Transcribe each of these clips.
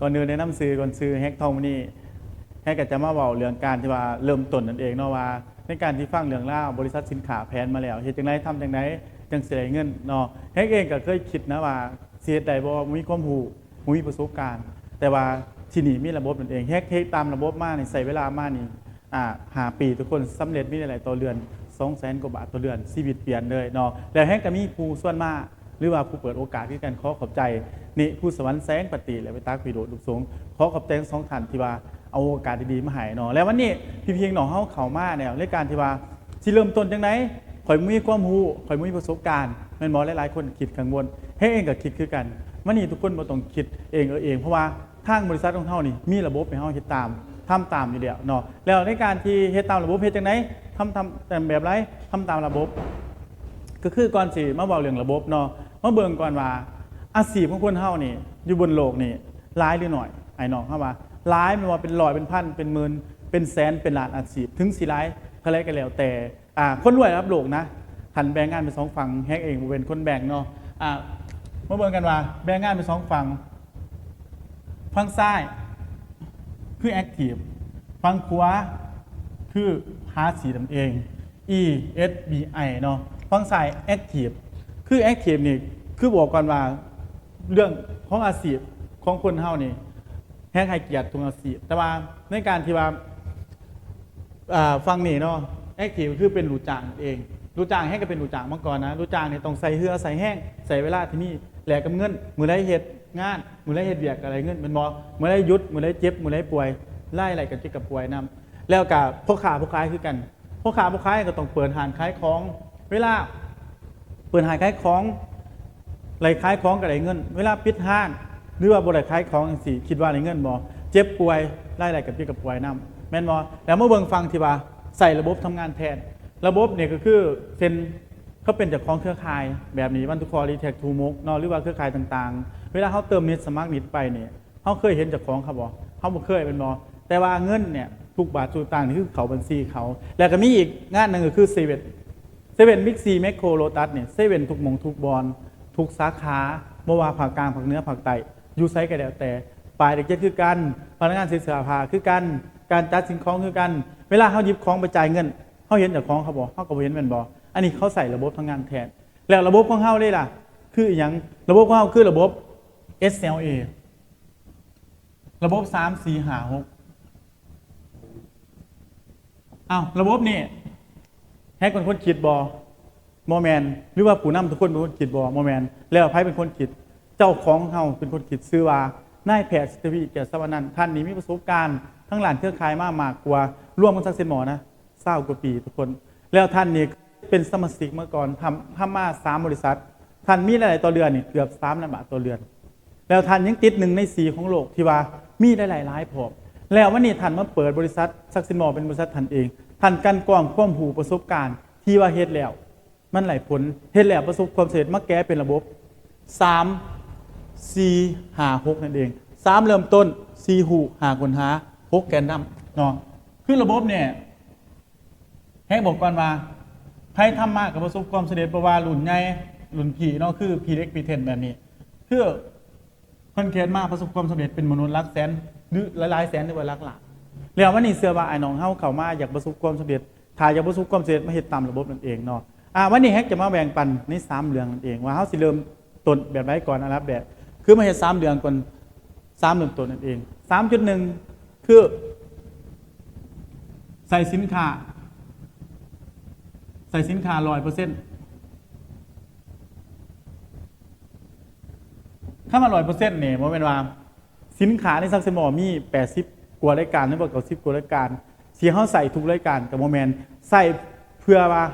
ก่อนอื่นแนะนำซื้อก่อนซื้อแฮกทองนี่แฮกก็จะมาเว้าเรื่องการที่ว่าเริ่มต้นนั่นเองเนาะว่าในการที่ฟังเรื่องราบริษัทสินค้าแผนมาแล้วเฮ็ดจังไดทำจังไดจังสิได้เงินเนาะแฮกเองก็เคยคิดนะว่าสิเฮ็ดได้บ่มีความรู้มีประสบการณ์ แต่ว่าที่นี่มีระบบนั่นเองแฮกเฮ็ดตามระบบมานี่ใช้เวลามานี่อ่าหาปีทุกคนสำเร็จมีหลายต่อเดือน200,000กว่าบาทต่อเดือนชีวิตเปลี่ยนเลยเนาะแล้วแฮกก็มีผู้ส่วนมาก หรือว่าผู้เปิดโอกาสที่กันขอขอบใจนี่ผู้สวรรค์แสงปฏิและไปตากวีโดดลูกสงขอขอบใจสองท่านที่ว่าเอาโอกาสดีๆมาให้เนาะแล้ววันนี้พี่เพียงหนองเฮาเข้ามาแนวในการที่ว่าสิเริ่มต้นจังไดข่อยมีความรู้ข่อยมีประสบการณ์แม่นบ่หลายๆคนคิดกังวลเฮ็ดเองก็คิดคือกันวันนี้ทุกคนบ่ต้องคิดเองเออเองเพราะว่าทางบริษัทของเฮานี่มีระบบให้เฮาเฮ็ดตามทำตามอยู่แล้วเนาะแล้วในการที่เฮ็ดตามระบบเฮ็ดจังไดทำทำแต่แบบไรทำตามระบบ ก็คือก่อนสิมาเบาเรื่องระบบเนาะมาเบิ่งก่อนว่าอาชีพของคนเฮานี่ อยู่บนโลกนี่หลายหรือหน่อยไอ้น้องเฮาว่าหลายไม่ว่าเป็นร้อยเป็นพันเป็นหมื่นเป็นแสนเป็นล้านอาชีพถึงสิหลายเท่าไรก็แล้วแต่อ่าคนรวยรับโลกนะหันแบ่งงานเป็นสองฝั่งแฮกเองบ่เป็นคนแบ่งเนาะอ่ามาเบิ่งกันว่าแบ่งงานเป็นสองฝั่งฝั่งซ้ายคือแอคทีฟฝั่งขวาคือหาสีนั่นเอง E S B I เนาะ ฝั่งซ้าย Active คือ Active นี่คือบอกก่อนว่าเรื่องของอาชีพของคนเฮานี่แห้งให้เกียรติทุกอาชีพแต่ว่าในการที่ว่าฟังนี่เนาะ Active คือเป็นรูจางเองรูจางแห้งก็เป็นรูจางมาก่อนนะรูจางเนี่ยต้องใส่เหือใส่แห้งใส่เวลาที่นี่แหลกกับเงินมือไรเฮ็ดงานมือไรเฮ็ดเบียกอะไรเงินเป็นบอมือไรยุดมือไรเจ็บมือไรป่วยไล่อะไรกันเจ็บกับป่วยนํแล้วกับพ่อขาพ่อขายคือกันพ่อขาพ่อขายก็ต้องเปิดหานขายของ เวลาเปิดหายขายของไหลขายของกับไหลเงิน เวลาปิดห้างหรือว่าบริขายของจังสิคิดว่าไหลเงินบ่เจ็บป่วยไล่ไหลกับพี่กับป่วยนํแม่นบ่แล้วเมื่อเบิ่งฟังที่ว่าใส่ระบบทำงานแทน ระบบเนี่ยก็คือเซ็นเขาเป็นจากของเครือข่ายแบบนี้วันทุกคอรีแท็กทูมกนาะหรือว่าเครือข่ายต่างๆ เวลาเขาเติมเน็ตสมัครเน็ตไปเนี่ยเขาเคยเห็นจากของเขาบ่เขาบ่เคยเป็นบ่แต่ว่าเงินเนี่ยทุกบาททุกสตางค์นี่คือเขาบัญชีเขา แล้วก็มีอีกงานหนึ่งก็คือเซเว่น เซเว่นบิ๊กซีแมคโครโลตัสเนี่ยเซเว่นทุกมงทุกบอลทุกสาขาบ่ว่าภาคกลางภาคเนื้อภาคใต้อยู่ไซก็แล้วแต่ปลายเด็กเจ็ดคือกันพนักงานเสียเสื้อผ้าคือกันการจัดสินของคือกันเวลาเขาหยิบของไปจ่ายเงินเขาเห็นจากของเขาบอกเขาก็บ่เห็นแมันบอกอันนี้เขาใส่ระบบทำงานแทน แล้วระบบของเขาเลยล่ะ คืออย่างระบบของเขาคือระบบ SLA ระบบ3 4 5 6อ้าวระบบนี่ ให้คนคนคิดบอโมแมน หรือว่าผู้นำทุกคนเป็นคนคิดบอโมแมน แล้วไพ่เป็นคนคิด เจ้าของเฮาเป็นคนคิดซื้อว่านายแพทย์สตวีแก่สวรรค์ท่านนี้มีประสบการณ์ทั้งหลานเครือข่ายมากมากกว่าร่วมกันสักเซนหมอนะเศร้ากว่าปีทุกคน แล้วท่านนี่เป็นสมาชิกเมื่อก่อนทำทำมาสามบริษัท ท่านมีรายได้ต่อเดือนนี่เกือบสามล้านบาทต่อเดือน แล้วท่านยังติดหนึ่งในสีของโลกที่ว่ามีได้หลายร้ายพอแล้ววันนี้ท่านมาเปิดบริษัทซักซินมอเป็นบริษัทท่านเอง ท่านกันกว้างความหูประสบการณ์ ที่ว่าเฮ็ดแล้ว มันหลายผลเฮ็ดแล้วประสบความสำเร็จมาแก้เป็นระบบ3 4 5 6นั่นเอง3เริ่มต้น4หูหาคนหา6แกนนำเนาะคือระบบเนี่ยให้บอกก่อนว่าใครทำมากกับประสบความสำเร็จเพระวารุ่นใหญ่รุ่นผีเนาะคือพีเล็กพีเทนแบบนี้เพื่อคนเขียนมากประสบความสำเร็จเป็นมนุษย์รักแสนหรือหลายๆแสนหรือว่ารักหลาน แล้ววันนี้เสื้อว่าไอ้น้องเฮาเข้ามาอยากประสบความสำเร็จถ้าอยากประสบความสำเร็จมาเฮ็ดตามระบบนั่นเองเนาะอ่าวันนี้แฮกจะมาแบ่งปันในสามเรื่องนั่นเองว่าเฮาสิเริ่มต้นแบบไหนก่อนนะครับแบบคือมาเฮ็ดสามเรื่องก่อนสามเริ่มต้นนั่นเองสามจุดหนึ่งคือใส่สินค้าใส่สินค้าร้อยเปอร์เซ็นต์ถ้ามาร้อยเปอร์เซ็นต์เนี่ยมันเป็นว่าสินค้าในซักเซมอมีแปดสิบ กว่ารายการหรือว่าเก้าสิบกว่ารายการสีเขาใส่ทุกรายการกับโมเมนต์ใส่เพื่อว่า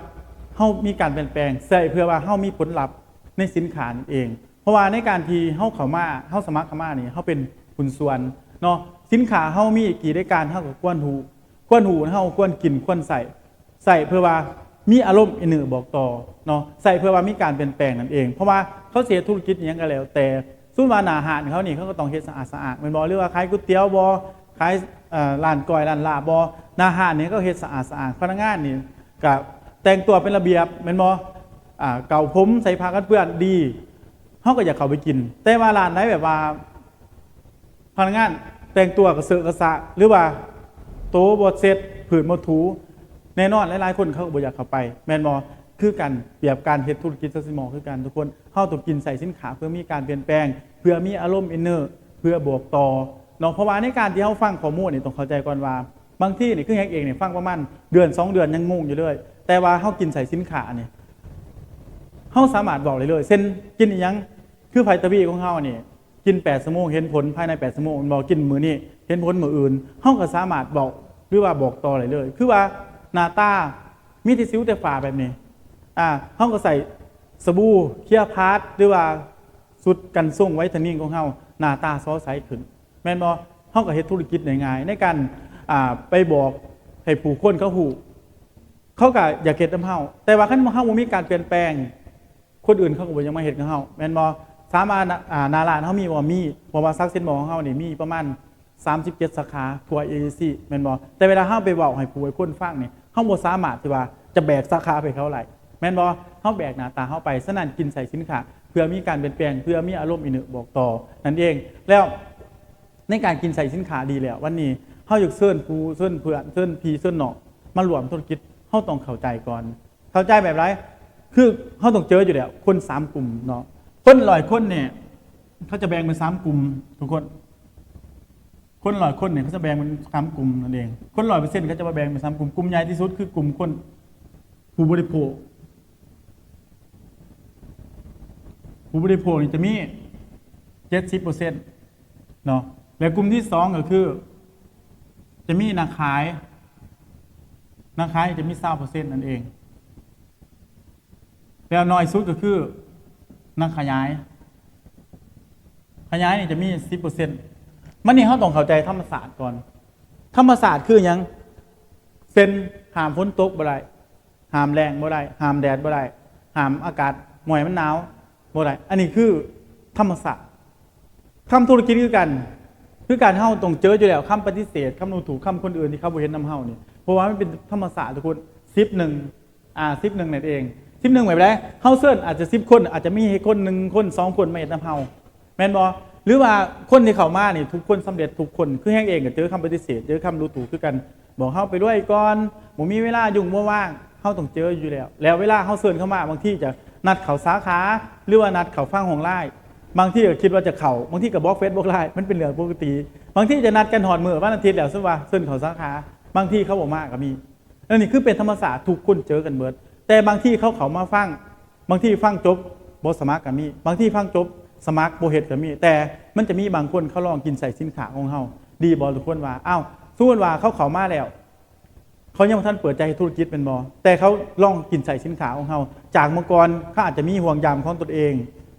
เขามีการเปลี่ยนแปลง ใส่เพื่อว่าเขามีผลลัพธ์ในสินค้านเอง เพราะว่าในการที่เขาเข้ามาเขาสมัครเข้ามานี่เขาเป็นคุณส่วนเนาะสินค้าเขามีกี่รายการเขากับกวนหูกวนหูเขากวนกินกวนใส่ใส่เพื่อว่ามีอารมณ์อินเนอร์บอกต่อเนาะใส่เพื่อว่ามีการเปลี่ยนแปลงนั่นเอง เพราะว่าเขาเสียธุรกิจอย่างก็แล้ว แต่สุนวานาอาหารเขานี่เขาก็ต้องเฮ็ดสะอาดสะอาดเป็นบอหรือว่าขายก๋วยเตี๋ยวบอ ขายร้านก้อยร้านลาบอนาอาหารนี่ก็เฮ็ดสะอาดสะอาดพนักงานนี่กับแต่งตัวเป็นระเบียบเป็นบอ่าเก่าผมใส่ผ้ากันเปื้อนดีเขาก็อยากเข้าไปกิน แต่ว่าร้านไหนแบบว่าพนักงานแต่งตัวกระเสือกกระสะหรือว่าโต๊ะบดเซตผืนบดถูแน่นอนหลายๆคนเขาก็บ่อยากเข้าไป แมนบอคือกันเปรียบการเฮ็ดธุรกิจซัสซิมอคือกันทุกคนเข้าต้องกินใส่สินค้าเพื่อมีการเปลี่ยนแปลง เพื่อมีอารมณ์อินเนอร์ เพื่อบวกต่อ เนาะเพราะว่าในการที่เขาฟังข้อมูลนี่ต้องเข้าใจก่อนว่า บางที่นี่คือแฮกเองเนี่ยฟังประมาณเดือนสองเดือนยังงงอยู่เลย แต่ว่าเขากินใส่สินค้าเนี่ยเขาสามารถบอกเลยเลยเส้นกินอยังคือไพตาบีของเขาเนี่ยกิน8ชั่วโมงเห็นผลภายใน8ชั่วโมงบอกกินมือนี้เห็นผลมืออื่นเขาก็สามารถบอกหรือว่าบอกต่อเลยเลย คือว่านาตามีที่ซิวแต่ฝาแบบนี้อ่าเขาก็ใส่สบู่เคียพาร์ทหรือว่าสุดกันส่งไว้ทนนิ่งของเขาหน้าตาซอใสขึ้น แม่นบอเขาก็เฮ็ดธุรกิจง่ายในการอ่าไปบอกให้ผู้คนเขาหูเขาก็อยากเก็ดน้ำเฮาแต่ว่าขั้นเฮาบ่มีการเปลี่ยนแปลง คนอื่นเขาก็บ่ยังมาเฮ็ดกับเฮาแม่นบ่สามารถอ่านาลานเฮามีบ่มีเพราะว่าซักเส้นหมอของเฮานี่มีประมาณ 37 สาขาทั่ว AEC แม่นบ่แต่เวลาเฮาไปเว้าให้ผู้ให้คนฟังนี่เฮาบ่สามารถที่ว่าจะแบกสาขาไปเขาไหลแม่นบ่เฮาแบกหน้าตาเฮาไปฉะนั้นกินใส่สินค้าเพื่อมีการเปลี่ยนแปลงเพื่อมีอารมณ์อินบอกต่อนั่นเองแล้ว ในการกินใส่สินค้าดีแล้ว วันนี้เฮาอยากเชิญผู้เชิญเพื่อนเชิญพี่เชิญน้องมารวมธุรกิจเฮาต้องเข้าใจก่อน เข้าใจแบบไรคือเขาต้องเจออยู่แล้วคนสามกลุ่มเนาะคนลายคนเนี่ยเขาจะแบ่งเป็นสามกลุ่มทุกคน คนลายคนเนี่ยเขาจะแบ่งเป็นสามกลุ่มนั่นเอง คนลายเปอร์เซ็นต์เขาจะมาแบ่งเป็นสามกลุ่มกลุ่มใหญ่ที่สุดคือกลุ่มคนผู้บริโภคผู้บริโภคนี่จะมีเจ็ดสิบเปอร์เซ็นต์เนาะ แล้วกลุ่มที่สองก็คือ จะมีนาขายนาขายจะมีเศร้าเปอร์เซ็นต์นั่นเอง แล้วน้อยสุดก็คือนักขยาย ขยายนี่จะมีสิบเปอร์เซ็นต์มันนี่เขาต้องเข้าใจธรรมศาสตร์ก่อน ธรรมศาสตร์คือยังเส้นหามฝนตกบ่ได้หามแรงบ่ได้หามแดดบ่ได้หามอากาศหมวยมันหนาวบ่ได้อันนี้คือธรรมศาสตร์ทำธุรกิจคือกัน คือการเฮาต้องเจออยู่แล้วคำปฏิเสธคำดูถูกคำคนอื่นที่เขาบ่เห็นนำเฮานี่เพราะว่ามันเป็นธรรมศาสตร์ทุกคนซิปหนึ่งอ่าซิปหนึ่งนั่นเองซิปหนึ่งแบบไรเฮาเซิร์นอาจจะซิปคนอาจจะมีให้คนหนึ่งคนสองคนมาเห็นนำเฮาแมนบอหรือว่าคนที่เข้ามาเนี่ยทุกคนสำเร็จทุกคนคือแห้งเองก็เจอคำปฏิเสธเจอคำดูถูกคือกัน บอกเฮาไปด้วยก่อนบ่มีเวลายุ่งบ่ว่างเฮาต้องเจออยู่แล้ว แล้วเวลาเฮาเซิร์นเข้ามาบางที่จะนัดเขาสาขาหรือว่านัดเขาฟังของไล่ บางที่ก็คิดว่าจะเข่าบางที่กับบล็อกเฟซบล็อกไลน์มันเป็นเรื่องปกติ บางที่จะนัดกันหอดมือวันอาทิตย์แล้วซึ่งว่าซึ่งเขาสาขาบางที่เขาบอกมากก็มีนั่นนี่คือเป็นธรรมศาสตร์ทุกคนเจอกันเบิด แต่บางที่เขาเขามาฟังบางที่ฟังจบบสมัครก็มีบางที่ฟังจบสมัครโบเฮดก็มีแต่มันจะมีบางคนเขาลองกินใส่สินค้าของเขาดีบอทุกคนว่าอ้าวทุกคนว่าเขาเขามาแล้วเขายังท่านเปิดใจให้ธุรกิจเป็นบอแต่เขาลองกินใส่สินค้าของเขาจากเมื่อก่อนเขาอาจจะมีห่วงยามของตนเอง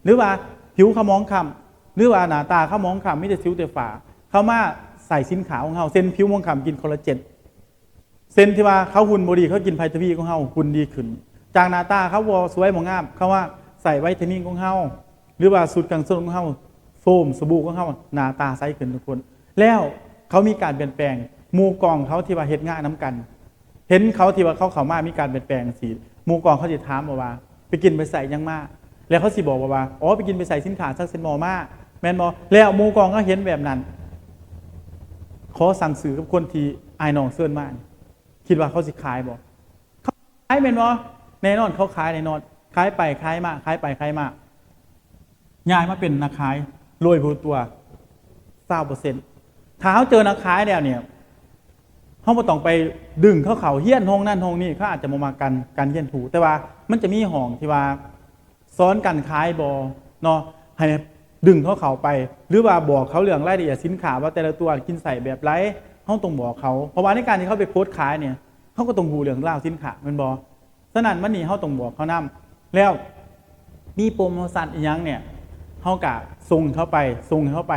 หรือว่า ผิวเขามองคำหรือว่าหน้าตาเขามองคำไม่ได้ซิวแต่ฝาเขามาใส่สินค้าของเขาเส้นผิวมองคำกินคอลลาเจนเส้นที่ว่าเขาหุ่นบดีเขากินไพทวีของเขาหุ่นดีขึ้น จากหน้าตาเขาวอสวยมองงามเขาว่าใส่ไวท์เทนนิ่งของเขาหรือว่าสูตรกังส้นของเขาโฟมสบู่ของเขาหน้าตาใสขึ้นทุกคน แล้วเขามีการเปลี่ยนแปลงมูกองเขาที่ว่าเฮ็ดง่ายน้ำกัน เห็นเขาที่ว่าเขาเขามามีการเปลี่ยนแปลงสีมูกองเขาจะถามมาว่า ไปกินไปใส่ยังมาก แล้วเขาสิบอกว่าว่าอ๋อไปกินไปใส่สินค้าซักเซนมอมาแมนบอแล้วมูกองก็เห็นแบบนั้นขอสั่งสื่อกับคนที่อายนองเสื้อนมากคิดว่าเขาสิขายบอกเขาขายแมนบอแน่นอนเขาขายแน่นอนขายไปขายมาขายไปขายมาย้ายมาเป็นนักขายรวยผู้ตัวเศร้าเปอร์เซ็นต์ถ้าเขาเจอนักขายแล้วเนี่ยเขาบ่ต้องไปดึงเขาเขาเฮี้ยนห้องนั่นห้องนี่เขาอาจจะมามากันกันเฮี้ยนถูแต่ว่ามันจะมีห้องที่ว่า ซ้อนกันขายบอเนาะให้ดึงเขาเขาไป หรือว่าบอกเขาเรื่องรายละเอียดสินค้าว่าแต่ละตัวกินใส่แบบไรเขาต้องบอกเขา เพราะว่าในการที่เขาไปโพสต์ขายเนี่ยเขาก็ต้องหูเรื่องราสินค้ามันบอฉะนั้นมันนี่เขาต้องบอกเขานํแล้วมีโปรโมชั่นอีกอย่างเนี่ยเขากะส่งเขาไปส่งเขาไป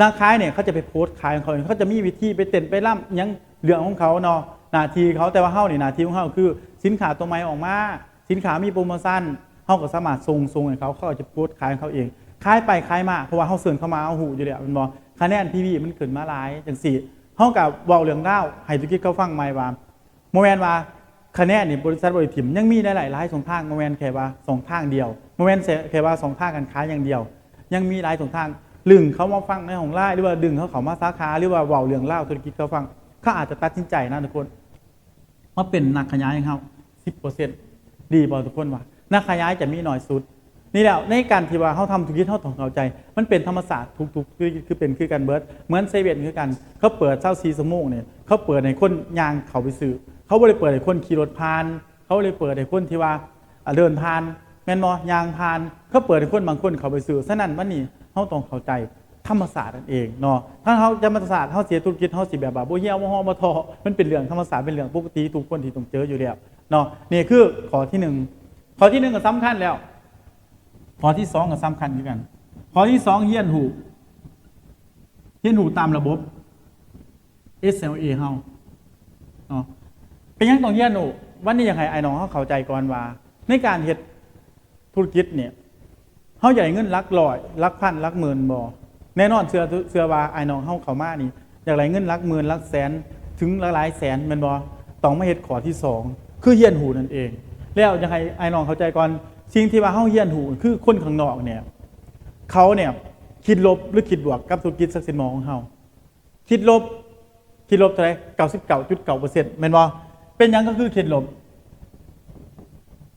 นักขายเนี่ยเขาจะไปโพสต์ขายของเขาเขาจะมีวิธีไปเต้นไปล่ำยังเรื่องของเขาเนาะหนาทีเขาแต่ว่าเฮานี่หนาทีของเฮาคือ สินค้าตัวใหม่ออกมา สินค้ามีโปรโมชั่น เฮาก็สามารถส่งส่งให้เขาเขาจะโพสต์ขายของเขาเองขายไปขายมาเพราะว่าเฮาเสิร์นเข้ามาเอาหูอยู่แล้วมันบ่คะแนนพีวีมันขึ้นมาหลายจังสี่เฮากับเว้าเรื่องเล่าให้ธุรกิจเขาฟังใหม่ว่าโมแมนว่าคะแนนนี่บริษัทบริถิมยังมีหลายหลายสองทางโมแมนแค่ว่าสองทางเดียวโมแมนแค่ว่าสองทางการค้าอย่างเดียว ยังมีหลายสองทางลึงเขามาฟังในของไล่หรือว่าดึงเขาเขามาสาขาหรือว่าเว้าเรื่องเล่าธุรกิจเขาฟังเขาอาจจะตัดสินใจนะทุกคนมาเป็นนักขยายของเขาสิบเปอร์เซ็นต์ดีบอทุกคนว่า นักขยายจะมีหน่อยสุด นี่แหละในการที่ว่าเขาทำธุรกิจเขาต้องเข้าใจ มันเป็นธรรมศาสตร์ทุกๆคือคือเป็นคือกันเบิร์ดเหมือนเซเว่นคือกัน เขาเปิดเช้าซีสมงเนี่ยเขาเปิดในคนยางเขาไปซื้อเขาไม่ได้เปิดให้คนขี่รถผ่าน เขาเลยเปิดให้คนที่ว่าเดินผ่านแมนมอยางผ่าน เขาเปิดให้คนบางคนเขาไปซื้อฉะนั้นวันนี้เขาต้องเข้าใจธรรมศาสตร์นั่นเองเนาะถ้าเขาจะธรรมศาสตร์เขาเสียธุรกิจเขาสิแบบแบบบ่เหี้ยวบ่ฮ้อบ่ทอมันเป็นเรื่องธรรมศาสตร์เป็นเรื่องปกติทุกคนที่ต้องเจออยู่แล้วเนาะนี่คือข้อที่หนึ่ง ข้อที่หนึ่งก็สำคัญแล้ว ข้อที่สองก็สำคัญเหมือนกัน ข้อที่สองเฮียนหูเฮียนหูตามระบบ SLA เฮาเนาะเป็นยังต้องเฮียนหูวันนี้อยากให้ไอ้น้องเขาเข้าใจก่อนว่า ในการเฮ็ดธุรกิจเนี่ยเฮาใหญ่เงินลักร้อยลักพันลักหมื่นบ่แน่นอนเชื่อเชื่อว่าไอ้น้องเฮาเข้ามานี่อยากได้เงินลักหมื่นลักแสนถึงหลายหลายแสนแม่นบ่ต้องมาเฮ็ดข้อที่สองคือเฮียนหูนั่นเอง แล้วยากให้ไอ้น้องเข้าใจก่อนสิ่งที่ว่าเฮาเฮียนหูคือคนข้างนอกเนี่ยเขาเนี่ยคิดลบหรือคิดบวกกับธุรกิจสักสินมองของเขาคิดลบคิดลบเท่าไหร่เก้าสิบเก้าจุดเก้าเปอร์เซ็นต์แม่นบ่เป็นยังก็คือคิดลบ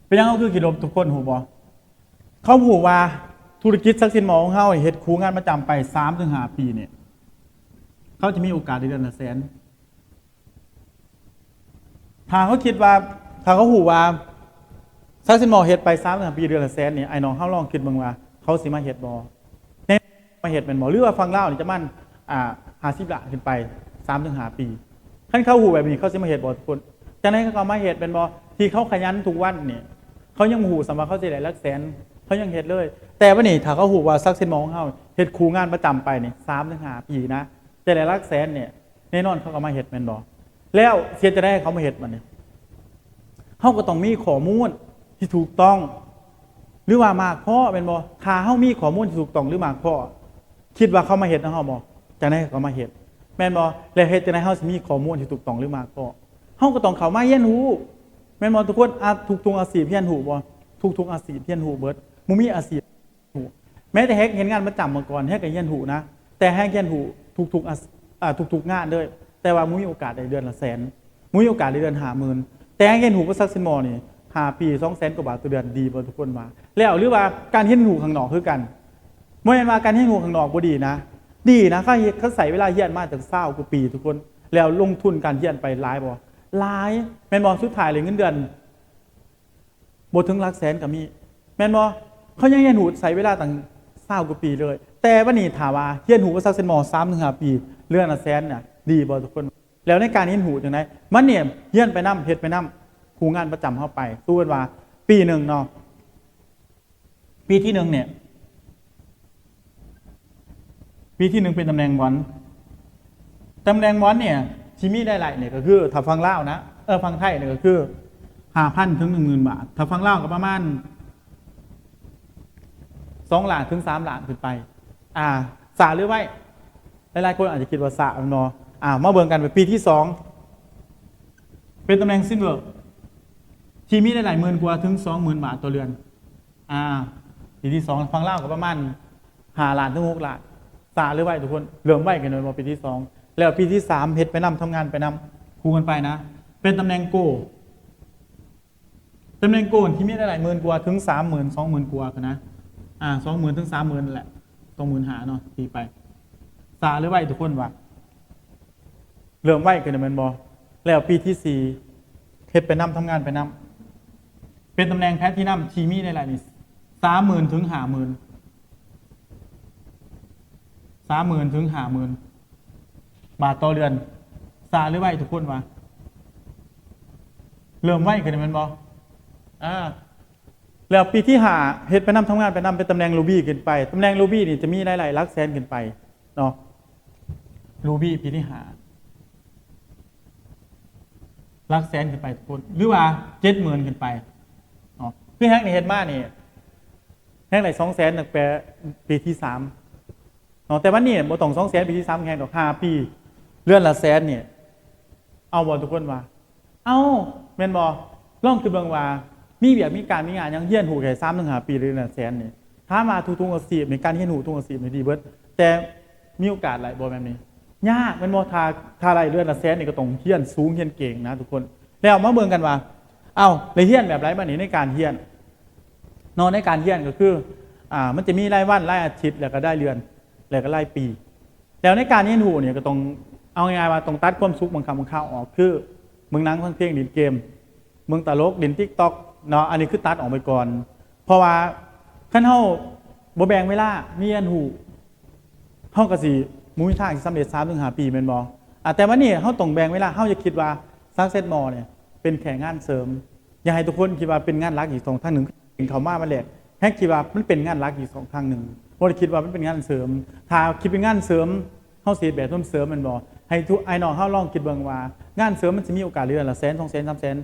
เป็นยังก็คือคิดลบทุกคนหูบ่เขาหูว่าธุรกิจสักสินมองของเขาเฮ็ดคูงานประจำไปสามถึงห้าปีเนี่ยเขาจะมีโอกาสได้เดือนละแสนถ้าเขาคิดว่าถ้าเขาหูว่า ซักซินมอเฮ็ดไปสามถึงปีเดือนละแสนนี่ไอ้น้องเฮาลองคิดเบิ่งว่า เขาสิมาเฮ็ดบ่แน่มาเฮ็ดแม่นบ่หรือว่าฟังเล่านี่จะมันอ่า50ล้านขึ้นไป3ถึง5ปีคันเขาหูแบบนี้เขาสิมาเฮ็ดบ่ทุกคนจังได๋เขามาเฮ็ดเป็นบ่ที่เขาขยันทุกวันนี่เขายังหูสำว่าเขาสิได้ลักแสนเขายังเฮ็ดเลย แต่ว่านี่ถ้าเขาหูว่าซักซินมอของเฮาเฮ็ดคูงานประจำไปนี่3ถึง5ปีนะจะได้ลักแสนเนี่ยแน่นอนเขาก็มาเฮ็ดแม่นบ่แล้วเสียจะได้เขามาเฮ็ดมันเนี่ยเขาก็ต้องมีข้อมูล ที่ถูกต้อง หรือว่ามากพ่อเป็นบอถ้าเขามีข้อมูลที่ถูกต้องหรือมากพ่อคิดว่าเขามาเห็ดนะเขาบอจะได้เขามาเห็ดแม่นบอแล้วเฮ็ดจะได้เขาสิมีข้อมูลที่ถูกต้องหรือมากพ่อเขาก็ต้องเขามาเฮียนหูแม่นบอทุกคนอาทุกทุกอาชีพเฮียนหูบอทุกทุกอาชีพเฮียนหูเบิดมุมีอาชีพหูแม้แต่แฮกเห็นงานประจำมาก่อนแฮกก็เฮียนหูนะแต่แฮกเฮียนหูทุกทุกอ่าทุกทุกงานเลยแต่ว่ามุมีโอกาสได้เดือนละแสนมุมีโอกาสได้เดือนหาหมื่นแต่เห็นหูประซักซินมอนี่ หาปีสองแสนกว่าบาทต่อเดือนดีบ่ทุกคนมา แล้วหรือว่าการเห็นหูข้างนอกคือกันเมื่อมาการเห็นหูข้างนอกบ่ดีนะ ดีนะเขาเขาใส่เวลาเฮียนมาถึงเศร้ากว่าปีทุกคน แล้วลงทุนการเฮียนไปหลายบ่หลายแม่นบ่สุดท้ายเลยเงินเดือนบ่ถึงหลักแสนก็มี แม่นบ่เขายังเฮียนหูใส่เวลาตั้งเศร้ากว่าปีเลย แต่ว่านี่ถามว่าเฮียนหูประซักเซนมอ3ถึง5ปีเรื่องละแสนน่ะดีบ่ทุกคน แล้วในการเห็นหูจังไดมันเนี่ยเฮียนไปนํเฮ็ดไปนํ ครูงานประจำเข้าไปสู้กันว่า ปีหนึ่งเนาะปีที่หนึ่งเนี่ย ปีที่หนึ่งเป็นตำแหน่งบอลตำแหน่งบอลเนี่ยที่มีได้หลายเนี่ยก็คือถ้าฟังเล่านะเออฟังไทยเนี่ยก็คือห้าพันถึงหนึ่งหมื่นบาทถ้าฟังเล่าก็ประมาณสองหลานถึงสามหลานขึ้นไป อ่า สาหรือไว้หลายๆคนอาจจะคิดว่าสาเนาะอ่ามาเบิ่งกันเป็นปีที่สองเป็นตำแหน่งซินเวอร์ ที่มีได้หลายหมื่นกว่าถึงสองหมื่นบาทต่อเดือนอ่าปีที่สองฟังเล่าวก็ประมาณหาล้านถึงหกล้านสาหรือไหวทุกคนเริ่มไหวกันเลยว่าปีที่สองแล้วปีที่สามเฮ็ดไปนำทำงานไปนำคูกันไปนะ เป็นตำแหน่งโกตำแหน่งโกนที่มีได้หลายหมื่นกว่าถึงสามหมื่นสองหมื่นกว่ากันนะอ่าสองหมื่นถึงสามหมื่นแหละสองหมื่นหาเนาะตีไปสาหรือไหวทุกคนว่าเริ่มไหวกันแมันบอแล้วปีที่สี่เฮ็ดไปนำทำงานไปนำ เป็นตำแหน่งแพทที่นำทีมี่ได้หลายนี่สามหมื่นถึงห้าหมื่นสามหมื่นถึงห้าหมื่นบาทต่อเดือนซาหรือไหวทุกคนวะเริ่มไหวกันแมันบออ่าแล้วปีที่หาเฮ็ดไปนำทำงานไปนำเป็นตำแหน่งรูบี้ขึ้นไปตำแหน่งรูบี้นี่จะมีหลายๆลักแสนขึ้นไปเนาะรูบี้ปีที่หาลักแสนขึ้นไปทุกคนหรือว่าเจ็ดหมื่นขึ้นไป คือแฮกในเฮ็ดมานี่แฮกไหนสองแสนตั้งแต่ปีที่สามอ๋อแต่ว่านี่บ่ต้องสองแสนปีที่สามแฮกดอกห้าปี เลื่อนละแสนเนี่ยเอาบอลทุกคนว่า เอาแม่นบอล่องคือเบิ่งว่า มีแบบมีการมีงานยังเฮียนหูแค่สามถึงห้าปีหรือละแสนนี่ถ้ามาทุกทุกอาชีพในการเฮียนหูทุกอาชีพในดีเบิร์ดแต่มีโอกาสหลายบ่แบบนี้ ยากแมันบ่ทาทาไรเรือนละแสนนี่ก็ต้องเฮียนสูงเฮียนเก่งนะทุกคน แล้วมาเบิ่งกันว่า เอ้าเลยเฮียนแบบไรบ้านี้ในการเฮียนนอนในการเฮียนก็คืออ่ามันจะมีรายวันรายอาทิตย์แล้วก็ได้เดือนแล้วก็รายปี แล้วในการเฮียนหูเนี่ยก็ต้องเอาง่ายๆว่าต้องตัดความสุขบางคำบางข้าวออกคือมึงนั่งฟังเพลงดินเกมมึงตลกดินทิกตอกเนาะอันนี้คือตัดออกไปก่อน เพราะว่าขั้นเฮาบแบงเวลามีเฮียนหูเฮาก็สิมุ้ยทางสิสำเร็จ3ถึง5ปีแม่นบอแต่ว่านี่เฮาต้องแบ่งเวลาเฮาจะคิดว่าซักเซสมอเนี่ย เป็นแค่งานเสริม อย่าให้ทุกคนคิดว่าเป็นงานหลักอีกสองทางหนึ่งถึงเขามามาแหละแฮกคิดว่ามันเป็นงานหลักอีกสองทางหนึ่งบ่ได้คิดว่ามันเป็นงานเสริม ถ้าคิดเป็นงานเสริมเฮาเสิแบบเสริมแมันบ่ให้ทุกไอ้น้องเฮาลองคิดเบิ่งว่า งานเสริมมันจะมีโอกาสเดือนละแสน2แสน3แสน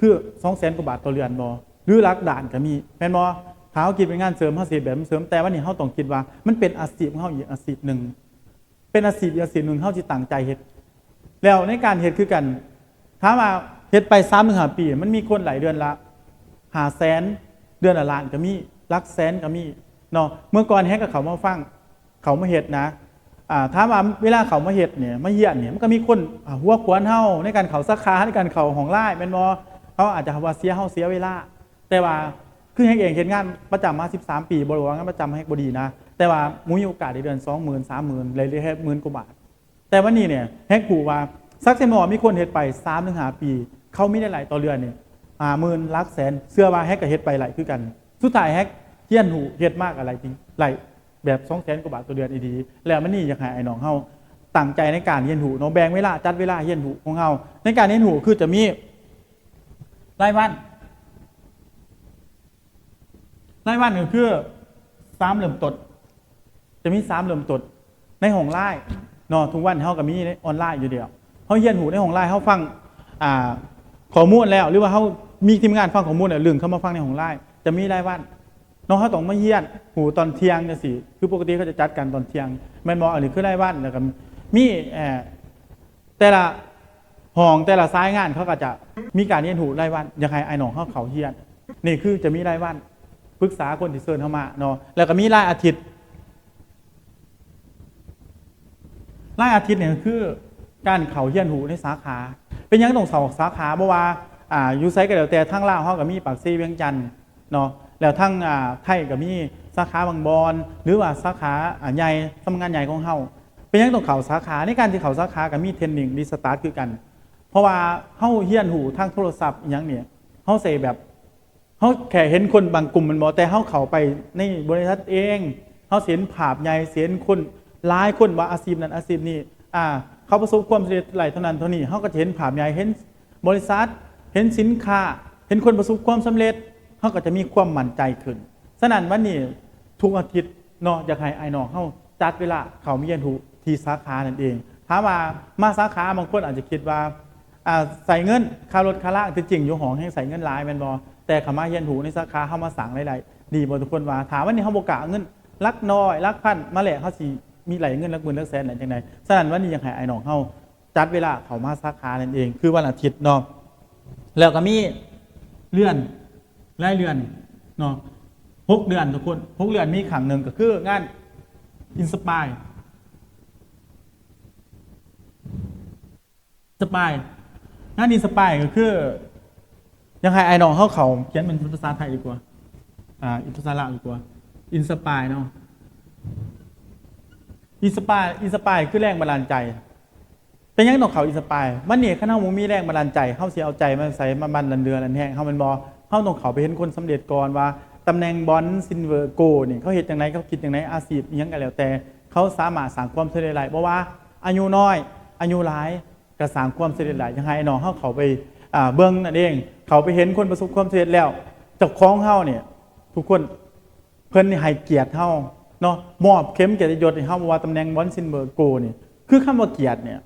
คือสองแสนกว่าบาทต่อเดือนบอหรือรักด่านก็มีแม่นบอถ้าเขาคิดเป็นงานเสริมเขาเสิแบบเสริมแต่ว่านี่เขาต้องคิดว่ามันเป็นอาชีพของเขาอีกอาชีพหนึ่งเป็นอาชีพอาชีพหนึ่งเขาจะตั้งใจเฮ็ดแล้วในการเฮ็ดคือกันถามว่า เฮ็ดไปสามถึงห้าปี มันมีคนหลายเดือนละหาแสนเดือนละล้านก็มีลักแสนก็มีเนาะเมื่อก่อนแฮกกับเขามาฟัง เขามาเฮ็ดนะอ่าถามว่าเวลาเขามาเฮ็ดเนี่ยมาเยี่ยนเนี่ยมันก็มีคนหัวขวนเฮาในการเขาสาขาในการเขาของไล่เป็นบ่เขาอาจจะว่าเสียเฮาเสียเวลา แต่ว่าคือแฮกเองเฮ็ดงานประจำมา 13 ปีบ่รู้ว่างานประจำแฮกบ่ดีนะ แต่ว่ามุมีโอกาสได้เดือน20,000 30,000เลยเลยแฮกหมื่นกว่าบาทแต่วันนี้เนี่ยแฮกกูว่าซักเซมอมีคนเฮ็ดไป3ถึง5ปี เขาไม่ได้หลายต่อเดือนเนี่ยอ่าหมื่นลักแสนเสื้อว่าแฮกก็เฮ็ดไปหลายคือกัน สุดท้ายแฮกเฮียนหูเฮ็ดมากอะไรจริงหลายแบบ2แสนกว่าบาทต่อเดือนอีดี แล้วมันนี่อยากให้ไอ้น้องเฮาตั้งใจในการเฮียนหูเนาะแบ่งเวลาจัดเวลาเฮียนหูของเฮาในการเฮียนหูคือจะมีรายวันรายวันก็คือสามเริ่มต้นจะมีสามเริ่มต้นในห้องไล่เนาะทุกวันเฮาก็มีในออนไลน์อยู่เดียวเฮาเฮียนหูในห้องไล่เฮาฟังอ่า ข้อมูลแล้วหรือว่าเฮามีทีมงานฟังข้อมูลแล้วลึงเข้ามาฟังในห้องไล่จะมีรายวันเนาะเฮาต้องมาเฮียนหูตอนเที่ยงจังซี่คือปกติเขาจะจัดกันตอนเที่ยงแม่นบ่อันนี้คือรายวันแล้วก็มีเอ่อแต่ละห้องแต่ละสายงานเขาก็จะมีการเรียนหูรายวันอยากให้ไอ้น้องเฮาเขาเฮียนนี่คือจะมีรายวันปรึกษาคนที่เชิญเข้ามาเนาะแล้วก็มีรายอาทิตย์รายอาทิตย์เนี่ยคือ การเขาเฮียนหูในสาขา เป็นยังต้องเสาสาขาเพราะว่าอ่ายูไซก็แล้วแต่ทั้งล่าวเฮาก็มีปากซีเวียงจันทน์เนาะแล้วทั้งอ่าไทยก็มีสาขาบางบอนหรือว่าสาขาอ่าใหญ่สำนักงานใหญ่ของเฮาเป็นยังต้องเขาสาขาในการที่เขาสาขาก็มีเทรนนิ่งรีสตาร์ทคือกัน เพราะว่าเฮาเฮียนหูทางโทรศัพท์อหยังเนี่ยเฮาเสแบบเขาแค่เห็นคนบางกลุ่มมันบอแต่เขาเข้าไปในบริษัทเองเขาเสียนภาพใหญ่เสียนคนหลายคนว่าอาชีพนั้นอาชีพนี้อ่า เขาประสบความสำเร็จหลายเท่านั้นเท่านี้เขาก็จะเห็นภาพใหญ่เห็นบริษัท เห็นสินค้า เห็นคนประสบความสำเร็จเขาก็จะมีความมั่นใจขึ้นฉะนั้นวันนี้ทุกอาทิตย์เนาะอยากให้ไอ้น้องเขาจัดเวลาเขามีเรียนรู้ที่สาขานั่นเองถามว่ามาสาขาบางคนอาจจะคิดว่าใส่เงินค่ารถค่าล่างจริงอยู่ห้องให้ใส่เงินลายแมนบอแต่ขามาเฮียนหูในสาขาเข้ามาสั่งหลายๆดีบทุกคนว่าถามว่านี่เขาบกล้าเงินลักน้อยลักพันมาแหละเขาสิ มีไหลเงินลักหมื่นลักแสนไหนจังไดฉะนั้นวันนี้ยังให้ไอ้น้องเขาจัดเวลาเขามาสาขานั่นเอง คือวันอาทิตย์เนาะแล้วก็มีเลื่อนรายเดือนเนาะหกเดือนทุกคนหกเดือนมีขังหนึ่งก็คืองานอินสปายสปายงานอินสปายก็คือ ยังไงไอ้น้องเขาเขาเขียนเป็นภาษาไทยดีกว่า อ่าอินภาษาลาวดีกว่าอินสปายเนาะ อินสปายอินสปายคือแรงบันดาลใจ เป็นยังต้องเขาอินสปายมันเนี่ยข้ามูมีแรงบันดาลใจเข้าเสียเอาใจมาใส่มาบันดันเดือนอันแห้งเข้ามันบอเข้าต้องเขาไปเห็นคนสำเร็จก่อนว่าตำแหน่งบอลซินเวอร์โกเนี่ยเขาเห็นอย่างไรเขาคิดอย่างไรอาชีพอิหยังกันแล้วแต่ เขาสามารถสร้างความสำเร็จได้เพราะว่าอายุน้อย อายุหลายกระสร้างความสำเร็จหลายยังไงไอ้น้องเขาเขาไปอ่าเบิ้งนั่นเอง เขาไปเห็นคนประสบความสำเร็จแล้วเจ้าของเขาเนี่ยทุกคนเพิ่นนี่ให้เกียรติเฮา เนาะมอบเข็มเกียรติยศให้เฮาว่าตำแหน่งบอลซินเบอร์โกนี่คือคำว่าเกียรติเนี่ย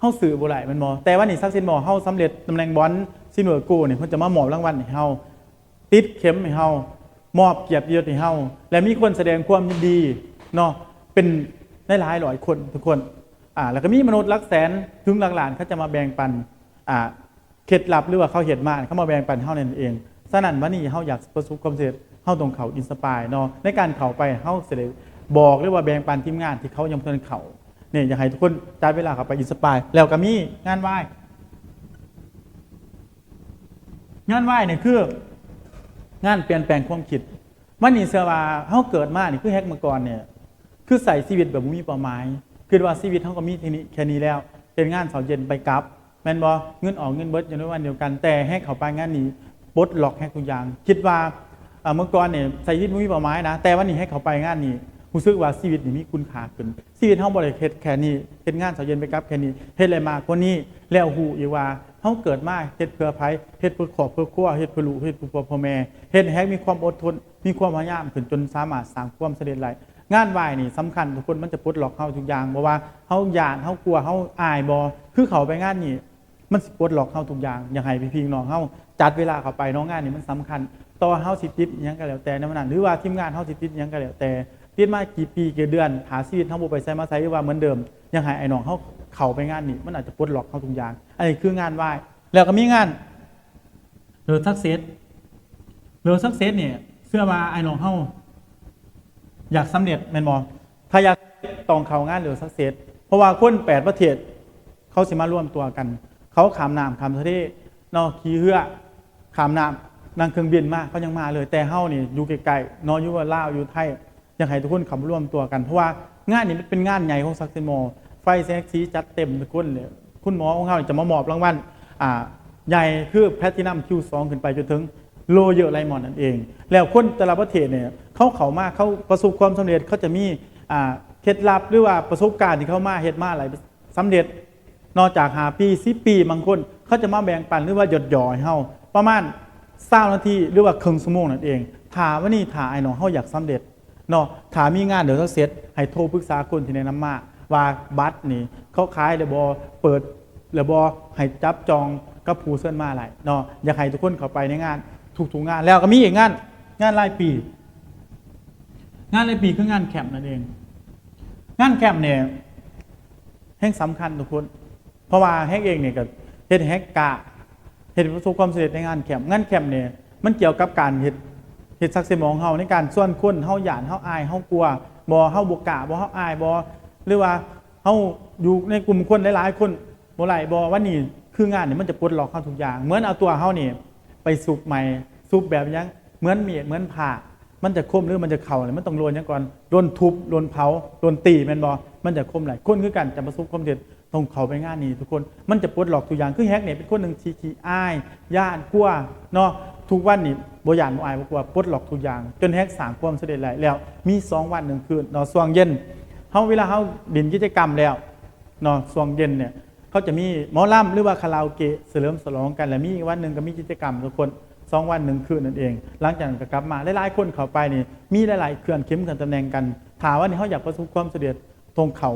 เฮาสื่อบ่ได้มันบ่แต่ว่านี่ซักซินบ่เฮาสำเร็จตำแหน่งบอลซินเบอร์โกนี่เพิ่นจะมามอบรางวัลให้เฮาติดเข็มให้เฮามอบเกียรติยศให้เฮาและมีคนแสดงความยินดีเนาะเป็นหลายๆร้อยคนทุกคนอ่าแล้วก็มีมนุษย์หลักแสนถึงหลักล้านเขาจะมาแบ่งปันอ่าเคล็ดลับหรือว่าเขาเห็นมาเขามาแบ่งปันเฮานั่นเองฉะนั้นวันนี้เฮาอยากประสบความสำเร็จ เฮาตรงเขาอินสปายเนาะในการเขาไปเฮาสิได้บอกหรือว่าแบ่งปันทีมงานที่เขายังเพิ่นเขาเนี่ยอยากให้ทุกคนจัดเวลาเขาไปอินสปายแล้วก็มีงานไหว้งานไหว้เนี่ยคืองานเปลี่ยนแปลงความคิดวันนี้เสว่าเฮาเกิดมานี่คือแฮกมาก่อนเนี่ยคือใส่ชีวิตแบบบ่มีเป้าหมายคือว่าชีวิตเฮาก็มีแค่นี้แค่นี้แล้ว เป็นงานเสาเย็นไปกลับแม่นบ่เงินออกเงินเบิดอยู่ในวันเดียวกันแต่ให้เขาไปงานนี้ปลดล็อกให้ทุกอย่าง คิดว่า เมื่อก่อนเนี่ยใส่ชีวิตบ่มีเป้าหมายนะ แต่วันนี้ให้เขาไปงานนี้รู้สึกว่าชีวิตนี่มีคุณค่าขึ้นชีวิตเฮาบ่ได้เฮ็ดแค่นี้เฮ็ดงานเสาเย็นไปกลับแค่นี้เฮ็ดอะไรมากกว่านี้แล้วฮู้อีกว่าเฮาเกิดมาเฮ็ดเพื่อไผเฮ็ดเพื่อครอบเพื่อครัวเฮ็ดเพื่อลูกเฮ็ดเพื่อพ่อแม่เฮ็ดให้มีความอดทน มีความพยายามขึ้นจนสามารถสร้างความสำเร็จได้งานไหว้นี่สำคัญทุกคนมันจะปลดล็อกเฮาทุกอย่างเพราะว่าเฮาหยาดเฮากลัวเฮาอายบ่คือเขาไปงานนี่มันสิปลดล็อกเฮาทุกอย่างอยากให้พี่ๆน้องเฮาจัดเวลาเข้าไปน้องงานนี่มันสำคัญ ต่อเฮาสิติดยังก็แล้วแต่ในวันนั้นหรือว่าทีมงานเฮาสิติดยังก็แล้วแต่ติดมากี่ปีกี่เดือน หาชีวิตเฮาบ่ไปใช้มาใช้ว่าเหมือนเดิม ยังให้ไอ้น้องเฮาเข้าไปงานนี่มันอาจจะปลดล็อกเฮาทุกอย่างอันนี้คืองานไหว้แล้วก็มีงานเรือซักเซสเรือซักเซสเนี่ยเชื่อว่าไอ้น้องเฮาอยากสำเร็จแม่นบอถ้าอยากต้องเขางานหรือสักเซสเพราะว่าคนแปดประเทศเขาสิมาร่วมตัวกัน เขาขามน้ำขามทะเลนอกขี่เรือขามน้ำ นั่งเครื่องบินมาเขายังมาเลย แต่เฮานี่อยู่ไกลๆนอนอยู่ว่าลาวอยู่ไทยอยากให้ทุกคนเขับร่วมตัวกัน เพราะว่างานนี้มันเป็นงานใหญ่ของซักเซโมไฟแซกซีจัดเต็มทุกคนเลยคุณหมอของเขาจะมามอบรางวัลอ่าใหญ่คือแพทินัมคิวสองขึ้นไปจนถึงโลเยอะไลมอนนั่นเอง แล้วคนแต่ละประเทศเนี่ยเขาเขามาเขาประสบความสำเร็จเขาจะมีอ่าเคล็ดลับหรือว่าประสบการณ์ที่เขามาเฮ็ดมาอะไรสำเร็จ นอกจากหาปีสิปีบางคนเขาจะมาแบ่งปันหรือว่าหยดหย่อให้เฮาประมาณ เศร้านาทีหรือว่าครึ่งชั่วโมงนั่นเองถามว่านี่ถาไอ้น้องเฮาอยากสำเร็จเนาะถามมีงานเดี๋ยวต้องเสร็จให้โทรปรึกษาคนที่แนะนำมาว่าบัตรนี่เขาขายหรือบอเปิดหรือบอให้จับจองกับผู้เส้นมาอะไรเนาะอยากให้ทุกคนเข้าไปในงานทุกๆงานแล้วก็มีอีกงานงานรายปี งานรายปีคืองานแคมป์นั่นเอง งานแคมป์เนี่ยแห่งสำคัญทุกคน เพราะว่าแฮกเองเนี่ยก็เฮ็ดแฮกกะ เฮ็ดประสบความสำเร็จในงานแคมป์งานแคมป์เนี่ยมันเกี่ยวกับการเฮ็ดเฮ็ดซักเซสของเฮาในการส่วนคนเฮาหยานเฮาอายเฮากลัวบ่เฮาบ่กล้าบ่เฮาอายบ่หรือว่าเฮาอยู่ในกลุ่มคนหลายๆคนบ่หลายบ่ว่านี่คืองานนี่มันจะปลดล็อกเฮาทุกอย่าง เหมือนเอาตัวเฮานี่ไปสูบใหม่สูบแบบยังเหมือนมีดเหมือนผ่ามันจะคมหรือมันจะเข่าเนี่ยมันต้องโดนยังก่อนโดนทุบโดนเผาโดนตีแมนบอมันจะคมหลายคนคือกันจะประสบความสำเร็จ ตรงเขาไปงานนี้ทุกคนมันจะปลดหลอกทุกอย่างคือแฮกเนี่ยเป็นคนหนึ่งทีทีอายย่านกลัวเนาะทุกวันนี่บ่ยานบ่อายบ่กลัวปลดหลอกทุกอย่าง จนแฮกสร้างความสำเร็จหลแล้ว มีสองวันหนึ่งคืนเนาะช่วงเย็นเฮาเวลาเฮาดินกิจกรรมแล้วเนาะช่วงเย็นเนี่ยเขาจะมีหมอลำหรือว่าคาราโอเกะเสริมสลองกันและมีอีกวันหนึ่งก็มีกิจกรรมทุกคนสองวันหนึ่งคืนนั่นเอง หลังจากนั้นก็กลับมาหลายๆคนเข้าไปนี่มีหลายๆเคลื่อนเข้มกันตำแหน่งกันถามว่านี่เขาอยากประสบความสำเร็จตรงเขา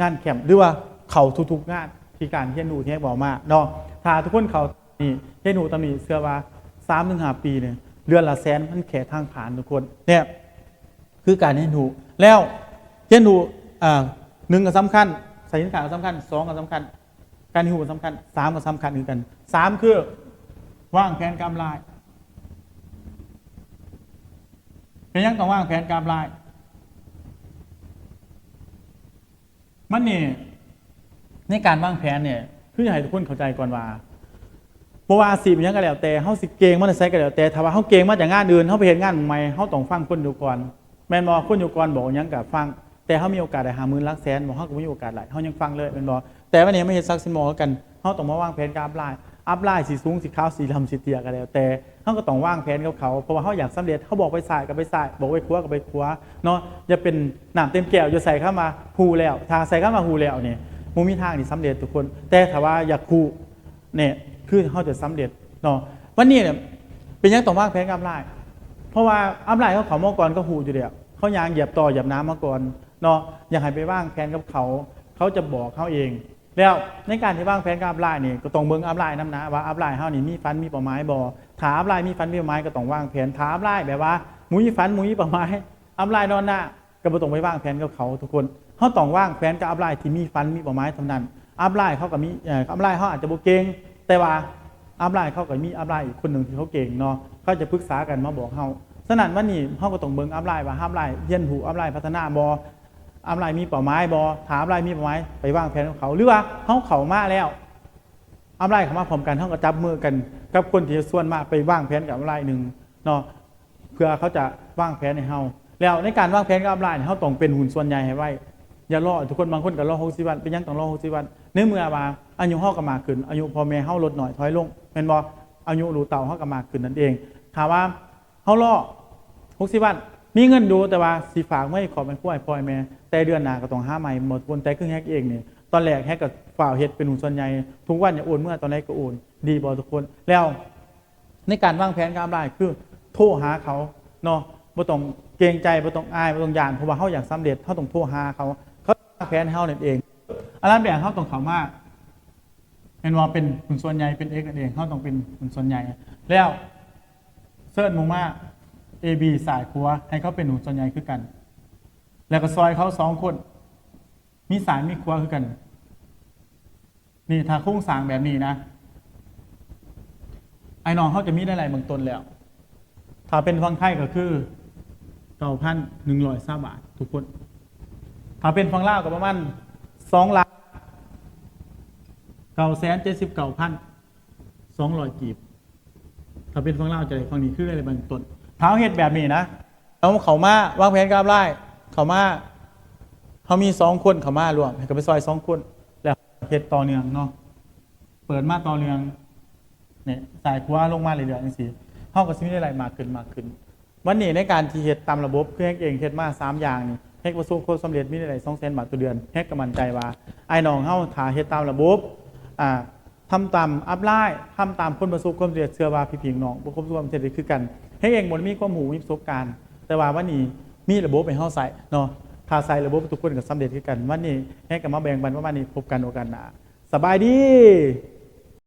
งานแคมป์หรือว่า เขาทุกๆงานที่การเฮียนหนูที่บอกมาเนาะถ้าทุกคนเขานี่เฮียนูตำหนิเสื้อว่าสามถึงห้าปีเนี่ยเดือนละแสนพันแขทางผ่านทุกคนเนี่ยคือการเฮียนูแล้วเฮียนูอ่าหนึ่งก็สำคัญใส่สินค้าก็สำคัญสองก็สำคัญ การหิวสำคัญสามก็สำคัญเหมือนกันสามคือว่างแผนการลายเป็นยังต้องว่างแผนการลายมันนี่ ในการวางแผนเนี่ยคืออยากให้ทุกคนเข้าใจก่อนว่าเพราะว่าอาชีพอิหยังก็แล้วแต่เฮาสิเก่งมันจะใช้ก็แล้วแต่ถ้าว่าเฮาเก่งมาจากงานอื่นเฮาไปเห็นงานใหม่เฮาต้องฟังคนอยู่ก่อนแม่นบ่คนอยู่ก่อนบอกหยังก็ฟัง แต่เฮามีโอกาสได้หาหมื่นหลักแสนบ่เฮาก็บ่มีโอกาสหลายเฮายังฟังเลยแม่นบ่แต่วันนี้ไม่เฮ็ดซักซิหมอกันเฮาต้องมาวางแผนการอัพไลน์อัพไลน์สิสูงสิขาวสิลำสิเตียก็แล้วแต่เฮาก็ต้องวางแผนกับเขาเพราะว่าเฮาอยากสำเร็จเฮาบอกไปสายก็ไปสายบอกไปครัวก็ไปครัวเนาะอย่าเป็นน้ำเต็มแก้วอย่าใส่เข้ามาฮูแล้วถ้าใส่เข้ามาฮูแล้วเนี่ย บ่มีทางที่สำเร็จทุกคน แต่ถ้าว่าอยากฮูเนี่ยคือเฮาจะสำเร็จเนาะวันนี้เนี่ยเป็นยังต้องวางแผนการอัพไลน์เพราะว่าอัพไลน์เขาเขามาก่อนก็หูอยู่เดียวเขายางเหยียบต่อเหยียบน้ำมาก่อนเนาะอยากให้ไปว่างแผนกับเขาเขาจะบอกเขาเอง แล้วในการที่ว่างแผนกับอัพไลน์นี่ก็ต้องเบิ่งอัพไลน์น้ำนะว่าอัพไลน์เขานี่มีฟันมีเป้าหมายบ่ถ้าอัพไลน์มีฟันมีเป้าหมายก็ต้องวางแผนถ้าอัพไลน์แบบว่ามุ้ยฟันมุ้ยเป้าหมายอัพไลน์นอนหน้าก็บ่ต้องไปว่างแผนกับเขาทุกคน เขาต้องว่างแผนกับอัพไลน์ที่มีฟันมีเป้าหมายเท่านั้นอัพไลน์เขาก็มีเอ่ออัพไลน์เขาอาจจะโบเก่งแต่ว่าอัพไลน์เขาก็มีอัพไลน์อีกคนหนึ่งที่เขาเก่งเนาะเขาจะปรึกษากันมาบอกเขาฉะนั้นวันนี้เฮาก็ต้องเบิ่งอัพไลน์ว่าห้ามไลน์เรียนรู้อัพไลน์พัฒนาบ่อัพไลน์มีเป้าหมายบ่ถามอัพไลน์มีเป้าหมายไปว่างแผนของเขาหรือว่าเฮาเขามาแล้วอัพไลน์เข้ามาพร้อมกันเฮาก็จับมือกันกับคนที่ส่วนมากไปว่างแผนกับอัพไลน์หนึ่งเนาะเพื่อเขาจะว่างแผนให้เฮาแล้วในการว่างแผนกับอัพไลน์เนี่เฮาต้องเป็นหุ่นส่วนใหญ่ให้ไว้ อย่ารอทุกคนบางคนก็รอ60วันเป็นยังต้องรอ60วันในเมื่อว่าอายุเฮาก็มากขึ้น อายุพ่อแม่เฮาลดหน่อยถอยลงแม่นบ่อายุลูเต่าเฮาก็มากขึ้นนั่นเองถามว่าเฮารอ60วันมีเงินอยู่แต่ว่าสิฝากไม่ขอเป็นผู้ให้พ่อแม่แต่เดือนหน้าก็ต้องห้าใหม่หมดวนแต่ครึ่งแฮกเองเนี่ยตอนแรกแฮกก็ฝ่าเฮ็ดเป็นหุ่นส่วนใหญ่ทุกวันอย่าโอนเมื่อตอนแรกก็โอนดีบ่ทุกคนแล้วในการวางแผนการรายคือโทรหาเขาเนาะบ่ต้องเกรงใจบ่ต้องอายบ่ต้องยานเพราะว่าเฮาอยากสำเร็จเฮาต้องโทรหาเขา แผนให้เฮานั่นเองอันนั้นแบบเฮาต้องเข้ามาเป็นว่าเป็นหุ่นส่วนใหญ่เป็นเอกนั่นเองเฮาต้องเป็นหุ่นส่วนใหญ่ แล้วเสิร์ชมุงมา A B สายครัวให้เขาเป็นหุ่นส่วนใหญ่คือกัน แล้วก็ซอยเขาสองคน มีสายมีครัวคือกัน นี่ถ้าโครงสร้างแบบนี้นะไอ้น้องเขาจะมีได้หลายเบื้องต้นแล้ว ถ้าเป็นฟังไทยก็คือเก้าพันหนึ่งร้อยสาบาททุกคน ถ้าเป็นฟังล่าก็ประมาณสองล้านเก้าแสนเจ็ดสิบเก้าพันสองร้อยกีบ ถ้าเป็นฟังล่าจะได้ฟังนี้คืออะไรบางต้นเท้าเฮ็ดแบบนี้นะเอาเขามาวางแผนการไล่เขามาเขามีสองคนเขามารวมให้กับไปซอยสองคน แล้วเฮ็ดต่อเนื่องเนาะเปิดมาต่อเนื่องเนี่ยสายขวาลงมาเรื่อยๆจังซี่เฮาก็สิมีได้หลายมากขึ้นมากขึ้น วันนี้ในการที่เฮ็ดตามระบบเคือเฮ็ดเองเฮ็ดมาสามอย่างนี่ เฮ็ดประสบความสำเร็จมีได้หลาย200,000บาทต่อเดือนเฮ็ดก็มั่นใจว่าไอ้น้องเฮาถ้าเฮ็ดตามระบบอ่าทำตามอัพไลน์ทำตามคนประสบความสำเร็จเชื่อว่าพี่พิงน้องประสบความสำเร็จคือกันเฮ็ดเองบ่มีความรู้มีประสบการณ์ แต่ว่าวันนี้มีระบบให้เฮาใส่เนาะถ้าใส่ระบบทุกคนก็สำเร็จคือกันวันนี้เฮ็ดก็มาแบ่งปันว่าวันนี้พบกันโอกาสหน้าสบายดี